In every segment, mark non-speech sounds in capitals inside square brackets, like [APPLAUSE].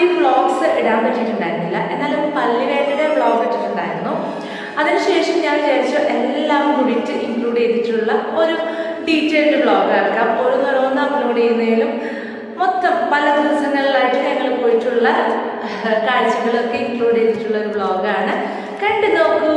അധികം വ്ളോഗ്സ് ഇടാൻ പറ്റിയിട്ടുണ്ടായിരുന്നില്ല. എന്നാലും പള്ളിവേട്ടയുടെ വ്ളോഗ് ഇട്ടിട്ടുണ്ടായിരുന്നു. അതിനുശേഷം ഞാൻ വിചാരിച്ചു എല്ലാം കൂടിയിട്ട് ഇൻക്ലൂഡ് ചെയ്തിട്ടുള്ള ഒരു ഡീറ്റെയിൽഡ് വ്ളോഗ് ആക്കാം. ഓരോന്നോരോന്ന് അപ്ലോഡ് ചെയ്യുന്നതിലും മൊത്തം പല ദിവസങ്ങളിലായിട്ട് ഞങ്ങൾ പോയിട്ടുള്ള കാഴ്ചകളൊക്കെ ഇൻക്ലൂഡ് ചെയ്തിട്ടുള്ള ഒരു വ്ളോഗാണ് കണ്ടു നോക്കൂ.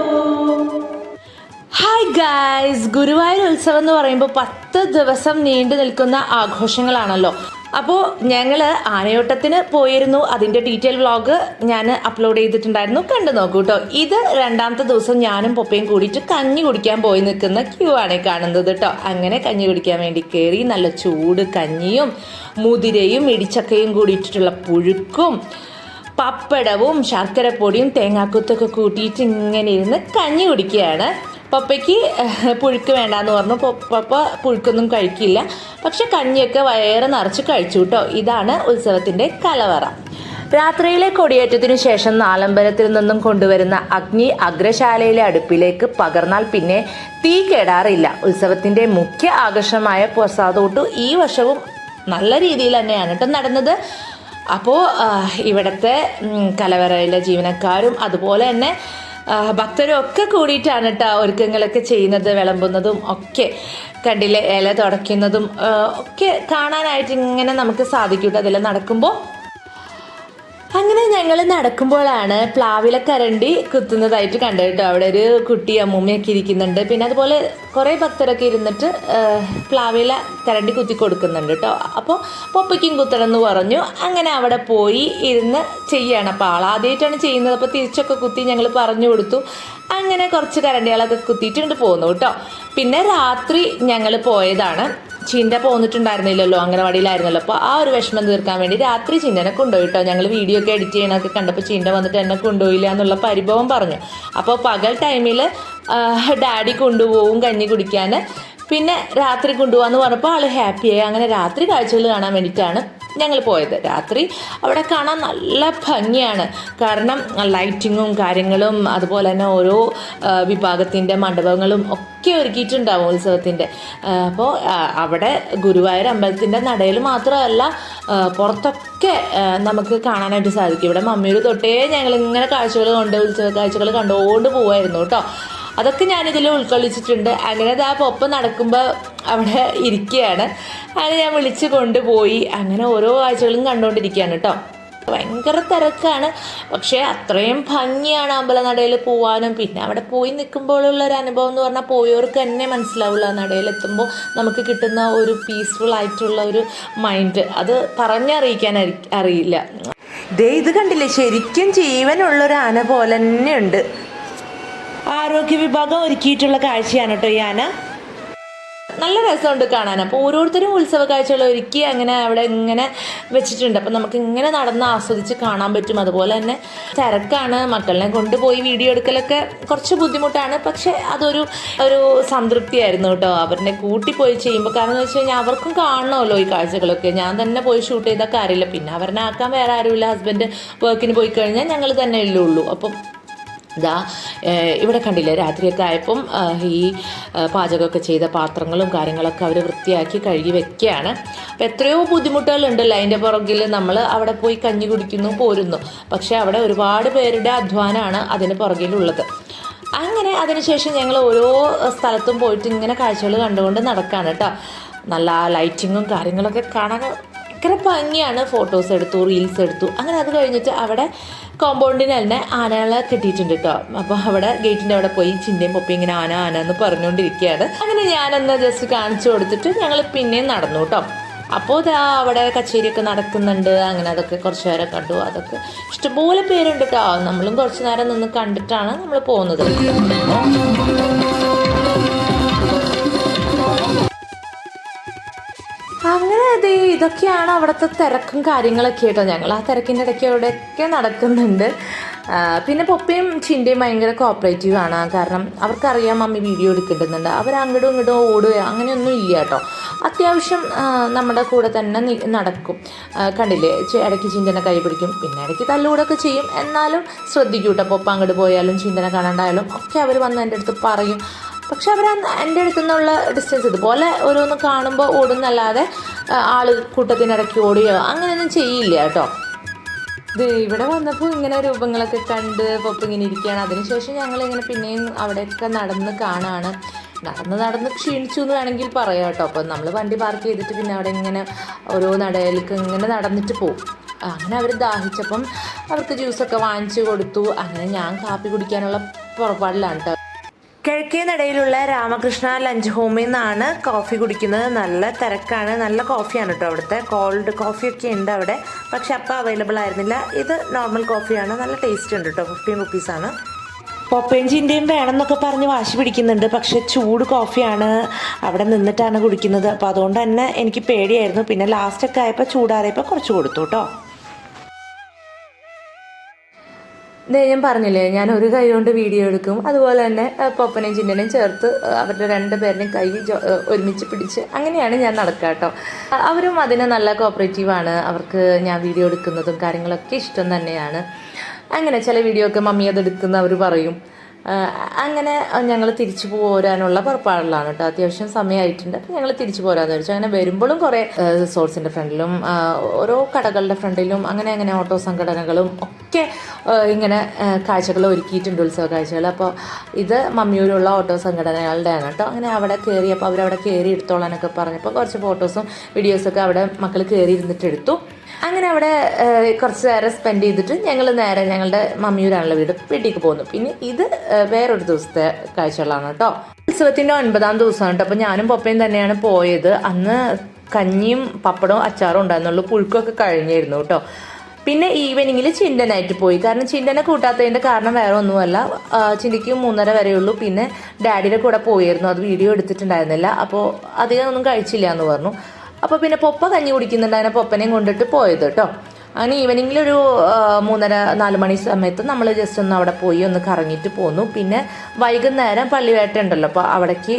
ഹായ് ഗായ്സ് ഗുരുവായൂർ ഉത്സവം എന്ന് പറയുമ്പോൾ പത്ത് ദിവസം നീണ്ടു നിൽക്കുന്ന ആഘോഷങ്ങളാണല്ലോ. അപ്പോൾ ഞങ്ങൾ ആനയോട്ടത്തിന് പോയിരുന്നു. അതിന്റെ ഡീറ്റെയിൽ വ്ളോഗ് ഞാൻ അപ്ലോഡ് ചെയ്തിട്ടുണ്ടായിരുന്നു. കണ്ടു നോക്കൂ കേട്ടോ ഇത് രണ്ടാമത്തെ ദിവസം ഞാനും പൊപ്പയും കൂടിയിട്ട് കഞ്ഞി കുടിക്കാൻ പോയി നിൽക്കുന്ന ക്യൂ ആണ് കാണുന്നത് കേട്ടോ അങ്ങനെ കഞ്ഞി കുടിക്കാൻ വേണ്ടി കയറി നല്ല ചൂട് കഞ്ഞിയും മുതിരയും ഇടിച്ചക്കയും കൂടിയിട്ടുള്ള പുഴുക്കും പപ്പടവും ശർക്കരപ്പൊടിയും തേങ്ങാക്കുത്തൊക്കെ കൂട്ടിയിട്ട് ഇങ്ങനെ ഇരുന്ന് കഞ്ഞി കുടിക്കുകയാണ്. പപ്പയ്ക്ക് പുഴുക്ക് വേണ്ടാന്ന് പറഞ്ഞു. പപ്പ പുഴുക്കൊന്നും കഴിക്കില്ല. പക്ഷെ കഞ്ഞിയൊക്കെ വയറ് നിറച്ച് കഴിച്ചു കേട്ടോ ഇതാണ് ഉത്സവത്തിന്റെ കലവറ. രാത്രിയിലെ കൊടിയേറ്റത്തിനു ശേഷം നാലമ്പലത്തിൽ നിന്നും കൊണ്ടുവരുന്ന അഗ്നി അഗ്രശാലയിലെ അടുപ്പിലേക്ക് പകർന്നാൽ പിന്നെ തീ കേടാറില്ല. ഉത്സവത്തിന്റെ മുഖ്യ ആകർഷമായ പ്രസാദോട്ടു ഈ വർഷവും നല്ല രീതിയിൽ തന്നെയാണ് കേട്ടോ നടന്നത്. അപ്പോൾ ഇവിടുത്തെ കലവറയിലെ ജീവനക്കാരും അതുപോലെ തന്നെ ഭക്തരും ഒക്കെ കൂടിയിട്ടാണ് കേട്ടോ ഒരുക്കങ്ങളൊക്കെ ചെയ്യുന്നത് വിളമ്പുന്നതും ഒക്കെ കണ്ടില്ലേ ഇല തുടയ്ക്കുന്നതും ഒക്കെ കാണാനായിട്ട് ഇങ്ങനെ നമുക്ക് സാധിക്കും അതിൽ നടക്കുമ്പോൾ അങ്ങനെ ഞങ്ങൾ നടക്കുമ്പോഴാണ് പ്ലാവിലെ കരണ്ടി കുത്തുന്നതായിട്ട് കണ്ടത് കേട്ടോ. അവിടെ ഒരു കുട്ടി അമ്മൂമ്മയൊക്കെ ഇരിക്കുന്നുണ്ട്. പിന്നെ അതുപോലെ കുറേ ഭക്തരൊക്കെ ഇരുന്നിട്ട് പ്ലാവില കരണ്ടി കുത്തി കൊടുക്കുന്നുണ്ട് കേട്ടോ. അപ്പോൾ പൊപ്പയ്ക്കും കുത്തണം എന്ന് പറഞ്ഞു. അങ്ങനെ അവിടെ പോയി ഇരുന്ന് ചെയ്യാണ്. അപ്പോൾ ആളാദ്യമായിട്ടാണ് ചെയ്യുന്നത്. അപ്പോൾ തിരിച്ചൊക്കെ കുത്തി ഞങ്ങൾ പറഞ്ഞു കൊടുത്തു. അങ്ങനെ കുറച്ച് കരണ്ടികളൊക്കെ കുത്തിയിട്ടുണ്ട് പോന്നു കേട്ടോ. പിന്നെ രാത്രി ഞങ്ങൾ പോയതാണ്. ചിന്ത പോന്നിട്ടുണ്ടായിരുന്നില്ലല്ലോ അംഗനവാടിയിലായിരുന്നല്ലോ. അപ്പോൾ ആ ഒരു വിഷമം തീർക്കാൻ വേണ്ടി രാത്രി ചിന്തനെ കൊണ്ടുപോയി കേട്ടോ ഞങ്ങൾ വീഡിയോ ഒക്കെ എഡിറ്റ് ചെയ്യണമൊക്കെ കണ്ടപ്പോൾ ചിന്ത വന്നിട്ട് എന്നെ കൊണ്ടുപോയില്ല എന്നുള്ള പരിഭവം പറഞ്ഞു. അപ്പോൾ പകൽ ടൈമിൽ ഡാഡി കൊണ്ടുപോകും കഞ്ഞി കുടിക്കാൻ പിന്നെ രാത്രി കൊണ്ടുപോകാന്ന് പറഞ്ഞപ്പോൾ ആൾ ഹാപ്പിയായി അങ്ങനെ രാത്രി കാഴ്ചകൾ കാണാൻ വേണ്ടിയിട്ടാണ് ഞങ്ങൾ പോയത് രാത്രി. അവിടെ കാണാൻ നല്ല ഭംഗിയാണ്. കാരണം ലൈറ്റിങ്ങും കാര്യങ്ങളും അതുപോലെ തന്നെ ഓരോ വിഭാഗത്തിന്റെ മണ്ഡപങ്ങളും ഒക്കെ ഒരുക്കിയിട്ടുണ്ടാവും ഉത്സവത്തിന്റെ അപ്പോൾ അവിടെ ഗുരുവായൂർ അമ്പലത്തിന്റെ നടയിൽ മാത്രമല്ല പുറത്തൊക്കെ നമുക്ക് കാണാനായിട്ട് സാധിക്കും. ഇവിടെ മമ്മിയുടെ തൊട്ടേ ഞങ്ങൾ ഇങ്ങനെ കാഴ്ചകൾ കൊണ്ട് ഉത്സവ കാഴ്ചകൾ കണ്ടുകൊണ്ട് പോവായിരുന്നു കേട്ടോ. അതൊക്കെ ഞാനിതിൽ ഉൾക്കൊള്ളിച്ചിട്ടുണ്ട്. അങ്ങനെ ആ ഒപ്പം നടക്കുമ്പോൾ അവിടെ ഇരിക്കുകയാണ് അങ്ങനെ ഞാൻ വിളിച്ച് കൊണ്ടുപോയി. അങ്ങനെ ഓരോ കാഴ്ചകളും കണ്ടുകൊണ്ടിരിക്കുകയാണ് കേട്ടോ ഭയങ്കര തിരക്കാണ്. പക്ഷേ അത്രയും ഭംഗിയാണ് അമ്പലനടയിൽ പോവാനും. പിന്നെ അവിടെ പോയി നിൽക്കുമ്പോഴുള്ള ഒരു അനുഭവം എന്ന് പറഞ്ഞാൽ പോയവർക്ക് തന്നെ മനസ്സിലാവില്ല നടയിൽ എത്തുമ്പോൾ നമുക്ക് കിട്ടുന്ന ഒരു പീസ്ഫുൾ ആയിട്ടുള്ള ഒരു മൈൻഡ് അത് പറഞ്ഞറിയിക്കാൻ അറി- അറിയില്ല. ദേ ഇത് കണ്ടില്ലേ? ശരിക്കും ജീവനുള്ളൊരു ആന പോലെ തന്നെയുണ്ട് ആരോഗ്യ വിഭാഗം ഒരുക്കിയിട്ടുള്ള കാഴ്ചയാണ് കേട്ടോ ഈ ആന നല്ല രസമുണ്ട് കാണാൻ. അപ്പോൾ ഓരോരുത്തരും ഉത്സവ കാഴ്ചകൾ ഒരുക്കി അങ്ങനെ അവിടെ ഇങ്ങനെ വെച്ചിട്ടുണ്ട്. അപ്പോൾ നമുക്ക് ഇങ്ങനെ നടന്ന് ആസ്വദിച്ച് കാണാൻ പറ്റും. അതുപോലെ തന്നെ തിരക്കാണ് മക്കളിനെ കൊണ്ടുപോയി വീഡിയോ എടുക്കലൊക്കെ കുറച്ച് ബുദ്ധിമുട്ടാണ്. പക്ഷേ അതൊരു ഒരു സംതൃപ്തിയായിരുന്നു കേട്ടോ അവരുടെ കൂട്ടി പോയി ചെയ്യുമ്പോൾ കാരണം എന്ന് വെച്ച് കഴിഞ്ഞാൽ അവർക്കും കാണണമല്ലോ ഈ കാഴ്ചകളൊക്കെ. ഞാൻ തന്നെ പോയി ഷൂട്ട് ചെയ്ത കാര്യമില്ല. പിന്നെ അവരെ ആക്കാൻ വേറെ ആരുമില്ല. ഹസ്ബൻഡ് വർക്കിന് പോയി കഴിഞ്ഞാൽ ഞങ്ങൾ തന്നെ ഉള്ളൂ. അപ്പം ഇതാ ഇവിടെ കണ്ടില്ലേ രാത്രിയൊക്കെ ആയപ്പം ഈ പാചകമൊക്കെ ചെയ്ത പാത്രങ്ങളും കാര്യങ്ങളൊക്കെ അവർ വൃത്തിയാക്കി കഴുകി വെക്കുകയാണ്. അപ്പോൾ എത്രയോ ബുദ്ധിമുട്ടുകളുണ്ടല്ലോ അതിന്റെ പുറകിൽ. നമ്മൾ അവിടെ പോയി കഞ്ഞി കുടിക്കുന്നു പോരുന്നു. പക്ഷേ അവിടെ ഒരുപാട് പേരുടെ അധ്വാനമാണ് അതിന് പുറകിലുള്ളത്. അങ്ങനെ അതിനുശേഷം ഞങ്ങൾ ഓരോ സ്ഥലത്തും പോയിട്ട് ഇങ്ങനെ കാഴ്ചകൾ കണ്ടുകൊണ്ട് നടക്കുകയാണ് കേട്ടോ. നല്ല ലൈറ്റിങ്ങും കാര്യങ്ങളൊക്കെ കാണാൻ ഭയങ്കര ഭംഗിയാണ്. ഫോട്ടോസ് എടുത്തു റീൽസ് എടുത്തു. അങ്ങനെ അത് കഴിഞ്ഞിട്ട് അവിടെ കോമ്പൗണ്ടിന് തന്നെ ആനകളെ കെട്ടിയിട്ടുണ്ട് കേട്ടോ അപ്പോൾ അവിടെ ഗേറ്റിന്റെ അവിടെ പോയി ചിന്തയും പൊപ്പി ഇങ്ങനെ ആന ആന എന്ന് പറഞ്ഞുകൊണ്ടിരിക്കുകയാണ്. അങ്ങനെ ഞാനൊന്ന് ജസ്റ്റ് കാണിച്ചു കൊടുത്തിട്ട് ഞങ്ങൾ പിന്നെയും നടന്നു കേട്ടോ അപ്പോൾ ഇതാ അവിടെ കച്ചേരിയൊക്കെ നടക്കുന്നുണ്ട്. അങ്ങനെ അതൊക്കെ കുറച്ച് നേരം കണ്ടു. അതൊക്കെ ഇഷ്ടംപോലെ പേരുണ്ട് കേട്ടോ നമ്മളും കുറച്ച് നേരം നിന്ന് കണ്ടിട്ടാണ് നമ്മൾ പോകുന്നത്. അങ്ങനെ അതെ ഇതൊക്കെയാണ് അവിടുത്തെ തിരക്കും കാര്യങ്ങളൊക്കെ കേട്ടോ ഞങ്ങൾ. ആ തിരക്കിന്റെ ഇടയ്ക്ക് അവിടെയൊക്കെ നടക്കുന്നുണ്ട്. പിന്നെ പൊപ്പയും ചിന്റെയും ഭയങ്കര കോപ്പറേറ്റീവ് ആണ്. കാരണം അവർക്കറിയാം മമ്മി വീഡിയോ എടുക്കുന്നുണ്ട് അവർ അങ്ങോട്ടും ഇങ്ങോട്ടും ഓടുക അങ്ങനെയൊന്നും ഇല്ല കേട്ടോ. അത്യാവശ്യം നമ്മുടെ കൂടെ തന്നെ നടക്കും. കണ്ടില്ലേ? ഇടയ്ക്ക് ചിന്തനെ കൈ പിടിക്കും. പിന്നെ ഇടയ്ക്ക് തല്ലുകൂടൊക്കെ ചെയ്യും. എന്നാലും ശ്രദ്ധിക്കൂട്ടോ. കേട്ടോ പൊപ്പ അങ്ങോട്ട് പോയാലും ചിന്തനെ കാണാണ്ടായാലും ഒക്കെ അവർ വന്ന് എന്റെ അടുത്ത് പറയും. പക്ഷെ അവർ എന്റെ അടുത്തു നിന്നുള്ള ഡിസ്റ്റൻസ് ഇതുപോലെ ഓരോന്ന് കാണുമ്പോൾ ഓടുന്നല്ലാതെ ആൾ കൂട്ടത്തിനിടയ്ക്ക് ഓടുകയോ അങ്ങനെയൊന്നും ചെയ്യില്ല കേട്ടോ. ഇത് ഇവിടെ വന്നപ്പോൾ ഇങ്ങനെ രൂപങ്ങളൊക്കെ കണ്ട് പൊപ്പ് ഇങ്ങനെ ഇരിക്കുകയാണ്. അതിനുശേഷം ഞങ്ങൾ ഇങ്ങനെ പിന്നെയും അവിടെയൊക്കെ നടന്ന് കാണാണ്. നടന്ന് നടന്ന് ക്ഷീണിച്ചു എന്ന് വേണമെങ്കിൽ പറയാം കേട്ടോ. അപ്പം നമ്മൾ വണ്ടി പാർക്ക് ചെയ്തിട്ട് പിന്നെ അവിടെ ഇങ്ങനെ ഓരോ നടയിലേക്ക് ഇങ്ങനെ നടന്നിട്ട് പോകും അങ്ങനെ അവർ ദാഹിച്ചപ്പം അവർക്ക് ജ്യൂസൊക്കെ വാങ്ങിച്ചു കൊടുത്തു. അങ്ങനെ ഞാൻ കാപ്പി കുടിക്കാനുള്ള പുറപ്പാടിലാണ് കേട്ടോ. കിഴക്കേ നടയിലുള്ള രാമകൃഷ്ണ ലഞ്ച് ഹോമിൽ നിന്നാണ് കോഫി കുടിക്കുന്നത്. നല്ല തിരക്കാണ്. നല്ല കോഫിയാണ് കേട്ടോ അവിടുത്തെ. കോൾഡ് കോഫിയൊക്കെ ഉണ്ട് അവിടെ. പക്ഷെ അപ്പം അവൈലബിൾ ആയിരുന്നില്ല. ഇത് നോർമൽ കോഫിയാണ് നല്ല ടേസ്റ്റ് ഉണ്ട് കേട്ടോ ഫിഫ്റ്റീൻ റുപ്പീസാണ് പൊപ്പേഞ്ചിന്റെയും വേണമെന്നൊക്കെ പറഞ്ഞ് വാശി പിടിക്കുന്നുണ്ട്. പക്ഷെ ചൂട് കോഫിയാണ് അവിടെ നിന്നിട്ടാണ് കുടിക്കുന്നത്. അപ്പോൾ അതുകൊണ്ട് തന്നെ എനിക്ക് പേടിയായിരുന്നു. പിന്നെ ലാസ്റ്റൊക്കെ ആയപ്പോൾ ചൂടാറിയപ്പോൾ കുറച്ച് കൊടുത്തു കേട്ടോ ഞാൻ പറഞ്ഞില്ലേ ഞാൻ ഒരു കൈ കൊണ്ട് വീഡിയോ എടുക്കും. അതുപോലെ തന്നെ പൊപ്പനെയും ചിന്നനെയും ചേർത്ത് അവരുടെ രണ്ട് പേരുടെയും കൈ ഒരുമിച്ച് പിടിച്ച് അങ്ങനെയാണ് ഞാൻ നടക്കുക കേട്ടോ. അവരും അതിന് നല്ല കോപ്പറേറ്റീവാണ് അവർക്ക് ഞാൻ വീഡിയോ എടുക്കുന്നതും കാര്യങ്ങളൊക്കെ ഇഷ്ടം തന്നെയാണ്. അങ്ങനെ ചില വീഡിയോ ഒക്കെ മമ്മി അതെടുക്കുന്ന അവർ പറയും. അങ്ങനെ ഞങ്ങൾ തിരിച്ചു പോരാനുള്ള പുറപ്പാടിലാണ് കേട്ടോ. അത്യാവശ്യം സമയമായിട്ടുണ്ട് അപ്പം ഞങ്ങൾ തിരിച്ചു പോരാന്ന് വെച്ചു അങ്ങനെ വരുമ്പോഴും കുറേ റിസോർട്സിന്റെ ഫ്രണ്ടിലും ഓരോ കടകളുടെ ഫ്രണ്ടിലും അങ്ങനെ അങ്ങനെ ഓട്ടോ സംഘടനകളും ഒക്കെ ഇങ്ങനെ കാഴ്ചകൾ ഒരുക്കിയിട്ടുണ്ട് ഉത്സവ കാഴ്ചകൾ. അപ്പോൾ ഇത് മമ്മിയൂരുള്ള ഓട്ടോ സംഘടനകളുടെയാണ് കേട്ടോ. അങ്ങനെ അവിടെ കയറി അപ്പോൾ അവരവിടെ കയറി എടുത്തോളാനൊക്കെ പറഞ്ഞപ്പോൾ കുറച്ച് ഫോട്ടോസും വീഡിയോസൊക്കെ അവിടെ മക്കൾ കയറി ഇരുന്നിട്ട് എടുത്തു. അങ്ങനെ അവിടെ കുറച്ച് നേരം സ്പെൻഡ് ചെയ്തിട്ട് ഞങ്ങൾ നേരെ ഞങ്ങളുടെ മമ്മിയൂരാണല്ലോ വീട് വീട്ടിലേക്ക് പോകുന്നു. പിന്നെ ഇത് വേറൊരു ദിവസത്തെ കാഴ്ചകളാണ് കേട്ടോ. ഉത്സവത്തിന്റെ ഒൻപതാം ദിവസമാണ് കേട്ടോ. അപ്പോൾ ഞാനും പപ്പയും തന്നെയാണ് പോയത്. അന്ന് കഞ്ഞിയും പപ്പടവും അച്ചാറും ഉണ്ടായിരുന്നുള്ളൂ. പുഴുക്കൊക്കെ കഴിഞ്ഞിരുന്നു കേട്ടോ. പിന്നെ ഈവനിങ്ങിൽ ചിന്തനായിട്ട് പോയി. കാരണം ചിന്തനെ കൂട്ടാത്തതിന്റെ കാരണം വേറെ ഒന്നുമല്ല. ചിന്തയ്ക്ക് മൂന്നര വരെയുള്ളൂ. പിന്നെ ഡാഡിയുടെ കൂടെ പോയിരുന്നു. അത് വീഡിയോ എടുത്തിട്ടുണ്ടായിരുന്നില്ല. അപ്പോൾ അധികം ഒന്നും കഴിച്ചില്ല എന്ന് പറഞ്ഞു. അപ്പോൾ പിന്നെ പൊപ്പ കഞ്ഞി കുടിക്കുന്നുണ്ടായിരുന്ന പൊപ്പനെയും കൊണ്ടിട്ട് പോയത് കേട്ടോ അങ്ങനെ ഈവനിങ്ങിൽ ഒരു മൂന്നര നാല് മണി സമയത്ത് നമ്മൾ ജസ്റ്റ് ഒന്ന് അവിടെ പോയി ഒന്ന് കറങ്ങിയിട്ട് പോന്നു. പിന്നെ വൈകുന്നേരം പള്ളിവേട്ട ഉണ്ടല്ലോ. അപ്പോൾ അവിടേക്ക്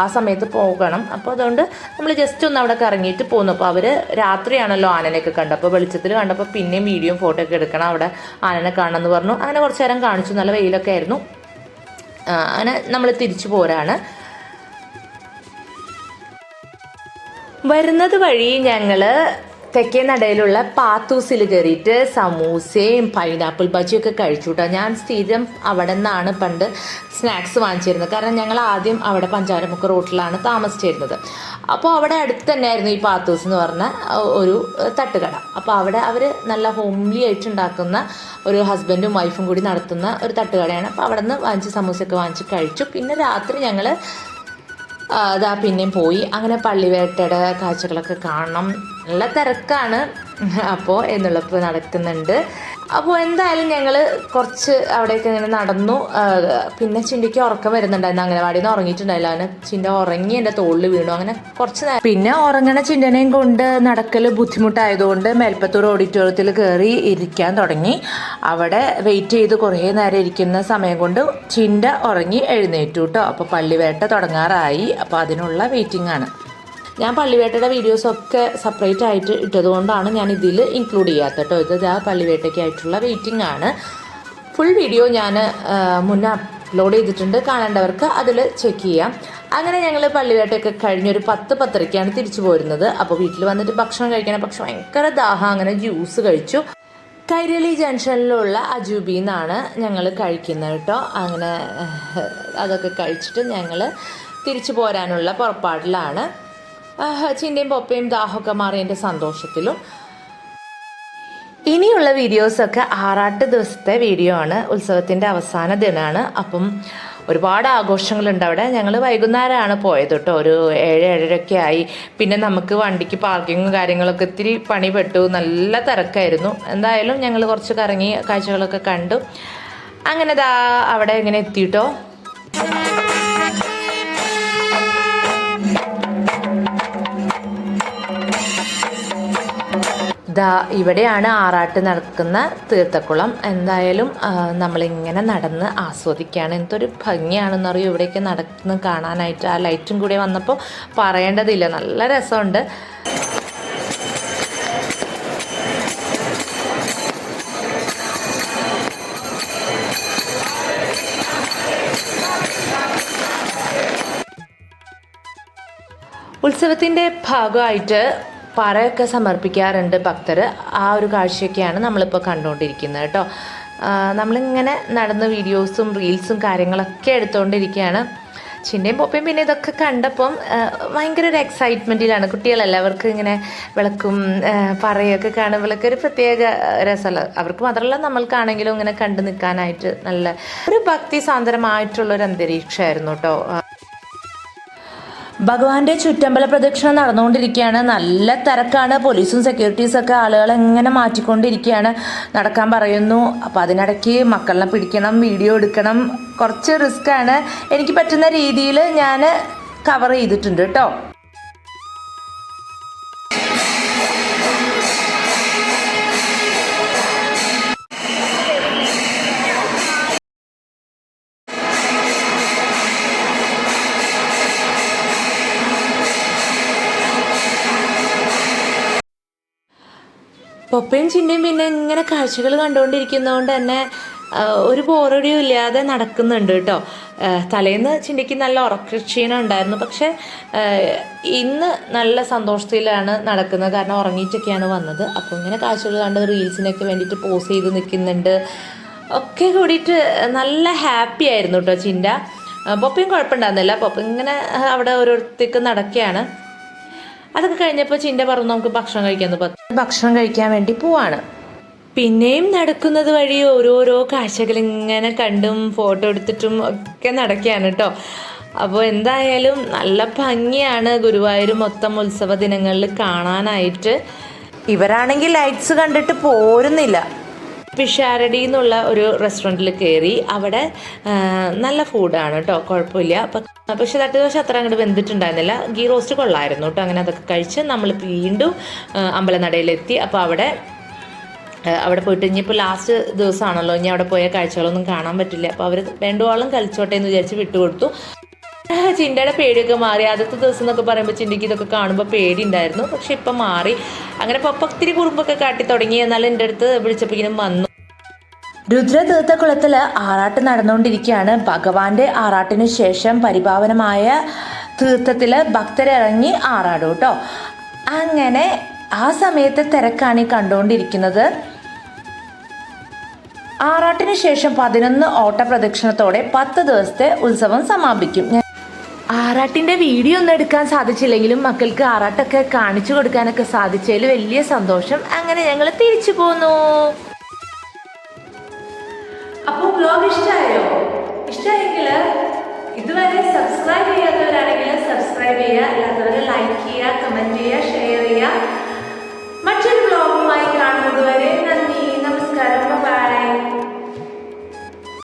ആ, സമയത്ത് പോകണം. അപ്പോൾ അതുകൊണ്ട് നമ്മൾ ജസ്റ്റ് ഒന്ന് അവിടെ കറങ്ങിയിട്ട് പോന്നു. അപ്പോൾ അവർ രാത്രിയാണല്ലോ ആനനെയൊക്കെ കണ്ടത്. അപ്പോൾ വെളിച്ചത്തിൽ കണ്ടപ്പോൾ പിന്നെയും വീഡിയോയും ഫോട്ടോ ഒക്കെ എടുക്കണം. അവിടെ ആനനെ കാണണമെന്ന് പറഞ്ഞു. അങ്ങനെ കുറച്ച് നേരം കാണിച്ചു. നല്ല വെയിലൊക്കെ ആയിരുന്നു. അങ്ങനെ നമ്മൾ തിരിച്ചു പോരാണ്. വരുന്നത് വഴി ഞങ്ങൾ തെക്കേ നടയിലുള്ള പാത്തൂസിൽ കയറിയിട്ട് സമൂസയും പൈനാപ്പിൾ ബജിയൊക്കെ കഴിച്ചു കേട്ടോ ഞാൻ സ്ഥിരം അവിടെ നിന്നാണ് പണ്ട് സ്നാക്സ് വാങ്ങിച്ചിരുന്നത്. കാരണം ഞങ്ങൾ ആദ്യം അവിടെ പഞ്ചാരമുക്ക് റോട്ടിലാണ് താമസിച്ചിരുന്നത്. അപ്പോൾ അവിടെ അടുത്ത് തന്നെയായിരുന്നു ഈ പാത്തൂസ് എന്ന് പറഞ്ഞ ഒരു തട്ടുകട. അപ്പോൾ അവിടെ അവർ നല്ല ഹോംലി ആയിട്ട് ഉണ്ടാക്കുന്ന ഒരു ഹസ്ബൻഡും വൈഫും കൂടി നടത്തുന്ന ഒരു തട്ടുകടയാണ്. അപ്പോൾ അവിടെ നിന്ന് വാങ്ങിച്ച് സമൂസയൊക്കെ വാങ്ങിച്ച് കഴിച്ചു. പിന്നെ രാത്രി ഞങ്ങൾ അതാ പിന്നെയും പോയി. അങ്ങനെ പള്ളിവേട്ടയുടെ കാഴ്ചകളൊക്കെ കാണണം. നല്ല തിരക്കാണ്. അപ്പോൾ എന്നുള്ളപ്പോൾ നടക്കുന്നുണ്ട്. അപ്പോൾ എന്തായാലും ഞങ്ങൾ കുറച്ച് അവിടെയൊക്കെ ഇങ്ങനെ നടന്നു. പിന്നെ ചിണ്ടിക്ക് ഉറക്കം വരുന്നുണ്ടായിരുന്നു. അംഗനവാടിയിൽ നിന്ന് ഉറങ്ങിയിട്ടുണ്ടായില്ല. അങ്ങനെ ചിണ്ട ഉറങ്ങി എന്റെ തോളിൽ വീണു. അങ്ങനെ കുറച്ച് നേരം പിന്നെ ഉറങ്ങണ ചിന്തനെയും കൊണ്ട് നടക്കൽ ബുദ്ധിമുട്ടായതുകൊണ്ട് മേൽപ്പത്തൂർ ഓഡിറ്റോറിയത്തിൽ കയറി ഇരിക്കാൻ തുടങ്ങി. അവിടെ വെയിറ്റ് ചെയ്ത് കുറേ നേരം ഇരിക്കുന്ന സമയം കൊണ്ട് ചിണ്ട ഉറങ്ങി എഴുന്നേറ്റു കേട്ടോ അപ്പോൾ പള്ളിവേട്ട തുടങ്ങാറായി. അപ്പോൾ അതിനുള്ള വെയിറ്റിംഗ് ആണ്. ഞാൻ പള്ളിവേട്ടയുടെ വീഡിയോസൊക്കെ സെപ്പറേറ്റ് ആയിട്ട് ഇട്ടതുകൊണ്ടാണ് ഞാൻ ഇതിൽ ഇൻക്ലൂഡ് ചെയ്യാത്ത കേട്ടോ. ഇത് ആ പള്ളിവേട്ടയ്ക്കായിട്ടുള്ള വെയിറ്റിംഗ് ആണ്. ഫുൾ വീഡിയോ ഞാൻ മുന്നേ അപ്ലോഡ് ചെയ്തിട്ടുണ്ട്. കാണേണ്ടവർക്ക് അതിൽ ചെക്ക് ചെയ്യാം. അങ്ങനെ ഞങ്ങൾ പള്ളിവേട്ടയൊക്കെ കഴിഞ്ഞൊരു പത്ത് പത്തരയ്ക്കാണ് തിരിച്ചു പോരുന്നത്. അപ്പോൾ വീട്ടിൽ വന്നിട്ട് ഭക്ഷണം കഴിക്കണം. പക്ഷെ ഭയങ്കര ദാഹം. അങ്ങനെ ജ്യൂസ് കഴിച്ചു. കൈരളി ജംഗ്ഷനിലുള്ള അജൂബി എന്നാണ് ഞങ്ങൾ കഴിക്കുന്നത് കേട്ടോ. അങ്ങനെ അതൊക്കെ കഴിച്ചിട്ട് ഞങ്ങൾ തിരിച്ചു പോരാനുള്ള പുറപ്പാടിലാണ്. ചിന്തയും പൊപ്പയും ദാഹമൊക്കെ മാറിയതിന്റെ സന്തോഷത്തിലും. ഇനിയുള്ള വീഡിയോസൊക്കെ ആറാട്ട് ദിവസത്തെ വീഡിയോ ആണ്. ഉത്സവത്തിന്റെ അവസാന ദിനമാണ് അപ്പം ഒരുപാട് ആഘോഷങ്ങളുണ്ട് അവിടെ. ഞങ്ങൾ വൈകുന്നേരമാണ് പോയത് കേട്ടോ. ഒരു ഏഴ് ഏഴരയൊക്കെ ആയി. പിന്നെ നമുക്ക് വണ്ടിക്ക് പാർക്കിങ്ങും കാര്യങ്ങളൊക്കെ ഇത്തിരി പണിപ്പെട്ടു. നല്ല തിരക്കായിരുന്നു. എന്തായാലും ഞങ്ങൾ കുറച്ച് കറങ്ങി കാഴ്ചകളൊക്കെ കണ്ടു. അങ്ങനെ ദാ അവിടെ ഇങ്ങനെ എത്തിയിട്ടോ. ദാ ഇവിടെയാണ് ആറാട്ട് നടക്കുന്ന തീർത്ഥക്കുളം. എന്തായാലും നമ്മളിങ്ങനെ നടന്ന് ആസ്വദിക്കുകയാണ്. എന്തൊരു ഭംഗിയാണെന്നറിയോ ഇവിടേക്ക് നടന്ന് കാണാനായിട്ട്. ആ ലൈറ്റും കൂടി വന്നപ്പോൾ പറയേണ്ടതില്ല. നല്ല രസമുണ്ട്. ഉത്സവത്തിന്റെ ഭാഗമായിട്ട് പറയൊക്കെ സമർപ്പിക്കാറുണ്ട് ഭക്തർ ആ ഒരു കാഴ്ചയൊക്കെയാണ് നമ്മളിപ്പോൾ കണ്ടുകൊണ്ടിരിക്കുന്നത് കേട്ടോ. നമ്മളിങ്ങനെ നടന്ന് വീഡിയോസും റീൽസും കാര്യങ്ങളൊക്കെ എടുത്തുകൊണ്ടിരിക്കുകയാണ് ചിന്നയും പൊപ്പയും പിന്നെ ഇതൊക്കെ കണ്ടപ്പം ഭയങ്കര ഒരു എക്സൈറ്റ്മെന്റിലാണ് കുട്ടികളെല്ലാവർക്കും ഇങ്ങനെ വിളക്കും പറയൊക്കെ കാണുമ്പോഴൊക്കെ ഒരു പ്രത്യേക രസമല്ല. അവർക്ക് മാത്രമല്ല നമ്മൾക്കാണെങ്കിലും ഇങ്ങനെ കണ്ടു നിൽക്കാനായിട്ട് നല്ല ഒരു ഭക്തി സാന്ദ്രമായിട്ടുള്ളൊരു അന്തരീക്ഷമായിരുന്നു കേട്ടോ. ഭഗവാന്റെ ചുറ്റമ്പല പ്രദക്ഷിണം നടന്നുകൊണ്ടിരിക്കുകയാണ്. നല്ല തിരക്കാണ്. പോലീസും സെക്യൂരിറ്റീസും ഒക്കെ ആളുകളെ എങ്ങനെ മാറ്റിക്കൊണ്ടിരിക്കുകയാണ്. നടക്കാൻ പറയുന്നു. അപ്പം അതിനിടയ്ക്ക് മക്കളെ പിടിക്കണം വീഡിയോ എടുക്കണം. കുറച്ച് റിസ്ക് ആണ്. എനിക്ക് പറ്റുന്ന രീതിയിൽ ഞാൻ കവർ ചെയ്തിട്ടുണ്ട് കേട്ടോ. പൊപ്പയും ചിന്നയും പിന്നെ ഇങ്ങനെ കാഴ്ചകൾ കണ്ടുകൊണ്ടിരിക്കുന്നതുകൊണ്ട് തന്നെ ഒരു ബോറടിയും ഇല്ലാതെ നടക്കുന്നുണ്ട് കേട്ടോ. തലേന്ന് ചിന്തിക്ക് നല്ല ഉറക്കക്ഷീണം ഉണ്ടായിരുന്നു. പക്ഷെ ഇന്ന് നല്ല സന്തോഷത്തിലാണ് നടക്കുന്നത്. കാരണം ഉറങ്ങിയിട്ടൊക്കെയാണ് വന്നത്. അപ്പോൾ ഇങ്ങനെ കാഴ്ചകൾ കണ്ട് റീൽസിനൊക്കെ വേണ്ടിയിട്ട് പോസ് ചെയ്ത് നിൽക്കുന്നുണ്ട്. ഒക്കെ കൂടിയിട്ട് നല്ല ഹാപ്പി ആയിരുന്നു കേട്ടോ പപ്പയും പൊപ്പയും കുഴപ്പമുണ്ടായിരുന്നില്ല. പപ്പ ഇങ്ങനെ അവിടെ ഓരോരുത്തേക്ക് നടക്കുകയാണ്. അതൊക്കെ കഴിഞ്ഞപ്പോൾ ചിന്ത പറഞ്ഞു നമുക്ക് ഭക്ഷണം കഴിക്കാമെന്ന് പറഞ്ഞു. ഭക്ഷണം കഴിക്കാൻ വേണ്ടി പോവാണ്. പിന്നെയും നടക്കുന്നത് വഴി ഓരോരോ കാഴ്ചകൾ ഇങ്ങനെ കണ്ടും ഫോട്ടോ എടുത്തിട്ടും ഒക്കെ നടക്കുകയാണ് കേട്ടോ. അപ്പോൾ എന്തായാലും നല്ല ഭംഗിയാണ് ഗുരുവായൂർ മൊത്തം ഉത്സവ ദിനങ്ങളിൽ കാണാനായിട്ട്. ഇവരാണെങ്കിൽ ലൈറ്റ്സ് കണ്ടിട്ട് പോരുന്നില്ല. പിഷാരടി എന്നുള്ള ഒരു റെസ്റ്റോറന്റിൽ കയറി അവിടെ നല്ല ഫുഡാണ് കേട്ടോ കുഴപ്പമില്ല. അപ്പം പക്ഷെ തട്ട് ദോശ അത്ര അങ്ങോട്ട് വെന്തിട്ടുണ്ടായിരുന്നില്ല. ഗീ റോസ്റ്റ് കൊള്ളായിരുന്നു കേട്ടോ അങ്ങനെ അതൊക്കെ കഴിച്ച് നമ്മൾ വീണ്ടും അമ്പലനടയിലെത്തി. അപ്പോൾ അവിടെ അവിടെ പോയിട്ട് ഇനിയിപ്പോൾ ലാസ്റ്റ് ദിവസമാണല്ലോ ഇനി അവിടെ പോയ കാഴ്ചകളൊന്നും കാണാൻ പറ്റില്ല. അപ്പോൾ അവർ വേണ്ടുവോളം കളിച്ചോട്ടെ എന്ന് വിചാരിച്ച് വിട്ടുകൊടുത്തു. [LAUGHS] ചിന്തയുടെ പേടിയൊക്കെ മാറി. ആദ്യത്തെ ദിവസം എന്നൊക്കെ പറയുമ്പോൾ ചിന്തയ്ക്ക് ഇതൊക്കെ കാണുമ്പോൾ പേടി ഉണ്ടായിരുന്നു പക്ഷെ ഇപ്പം മാറി. അങ്ങനെ പപ്പ ഒത്തിരി കുറുമ്പൊക്കെ കാട്ടി തുടങ്ങി. എന്നാൽ എന്റെ അടുത്ത് വിളിച്ചപ്പോഴേക്കും വന്നു. രുദ്രതീർത്ഥക്കുളത്തിൽ ആറാട്ട് നടന്നുകൊണ്ടിരിക്കുകയാണ്. ഭഗവാന്റെ ആറാട്ടിനു ശേഷം പരിപാവനമായ തീർത്ഥത്തിൽ ഭക്തരിറങ്ങി ആറാടും കേട്ടോ. അങ്ങനെ ആ സമയത്ത് തിരക്കാണ് ഈ കണ്ടുകൊണ്ടിരിക്കുന്നത്. ആറാട്ടിനു ശേഷം പതിനൊന്ന് ഓട്ട പ്രദക്ഷിണത്തോടെ പത്ത് ദിവസത്തെ ഉത്സവം സമാപിക്കും. ആറാട്ടിന്റെ വീഡിയോ ഒന്നും എടുക്കാൻ സാധിച്ചില്ലെങ്കിലും മക്കൾക്ക് ആറാട്ടൊക്കെ കാണിച്ചു കൊടുക്കാനൊക്കെ സാധിച്ചതിൽ വലിയ സന്തോഷം. അങ്ങനെ ഞങ്ങൾ തിരിച്ചു പോന്നു. അപ്പോൾ ബ്ലോഗ് ഇഷ്ടമായോ ഇഷ്ടമായെങ്കിൽ ഇതുവരെ സബ്സ്ക്രൈബ് ചെയ്യാത്തവരാണെങ്കിൽ സബ്സ്ക്രൈബ് ചെയ്യുക അല്ലാത്തവരെ ലൈക്ക് ചെയ്യുക കമന്റ് ചെയ്യുക ഷെയർ ചെയ്യുക. മറ്റൊരു ബ്ലോഗുമായി കാണുന്നതുവരെ